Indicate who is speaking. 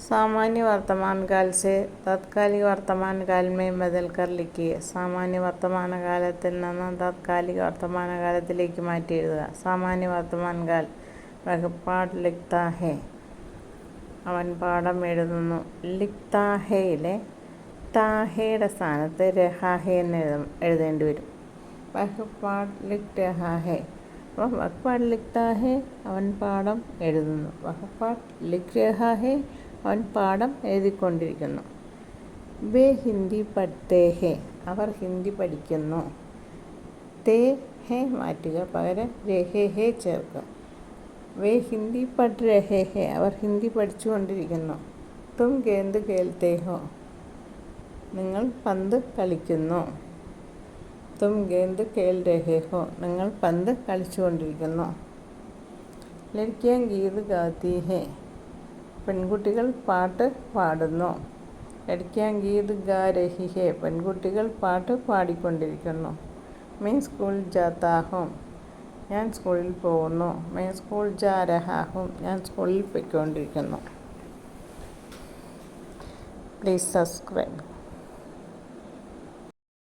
Speaker 1: सामान्य वर्तमान काल से तात्कालिक वर्तमान काल में बदल कर लिखिए സാമാന്യ വർത്തമാനകാലത്തിൽ നിന്ന് താത്കാലിക വർത്തമാനകാലത്തിലേക്ക് മാറ്റി എഴുതുക സാമാന്യ വർത്തമാൻകാൽ വഹപാഠ് ലിഖ്താ ഹേ അവൻ പാഠം എഴുതുന്നു ലിഖ്താ ഹേയിലെ താഹയുടെ സ്ഥാനത്ത് രഹാഹെ എന്ന് എഴുതും എഴുതേണ്ടി വരും വഹപാഠ് ലിഖ് രഹാഹെ അപ്പം വഹപാഠ് ലിഖ്താ ഹേ അവൻ പാഠം എഴുതുന്നു വഹപാഠ് ലിഖ് രഹാഹെ അവൻ പാഠം എഴുതിക്കൊണ്ടിരിക്കുന്നു. വേ ഹിന്ദി പഠിത്തേ ഹേ. അവർ ഹിന്ദി പഠിക്കുന്നു. തേ ഹേ മാറ്റുക പകരം രഹേ ഹേ ചേർക്കുക. വേ ഹിന്ദി പഠ് രഹേ ഹേ അവർ ഹിന്ദി പഠിച്ചുകൊണ്ടിരിക്കുന്നു. തും കേന്ദ് കേൾത്തേ ഹോ നിങ്ങൾ പന്ത് കളിക്കുന്നു. തും ഗേന്ദ് കേൽ രഹേ ഹോ നിങ്ങൾ പന്ത് കളിച്ചുകൊണ്ടിരിക്കുന്നു. ലഡ്കിയാൻ ഗീത് ഗാത്തി ഹേ. പെൺകുട്ടികൾ പാട്ട് പാടുന്നു. ലഡ്കിയാൻ ഗീത് ഗാ രഹി പെൺകുട്ടികൾ പാട്ട് പാടിക്കൊണ്ടിരിക്കുന്നു. മീൻ സ്കൂൾ ജാത്താഹും ഞാൻ സ്കൂളിൽ പോകുന്നു. മീൻ സ്കൂൾ ജാ രഹാഹും ഞാൻ സ്കൂളിൽ പോയിക്കൊണ്ടിരിക്കുന്നു. Please subscribe.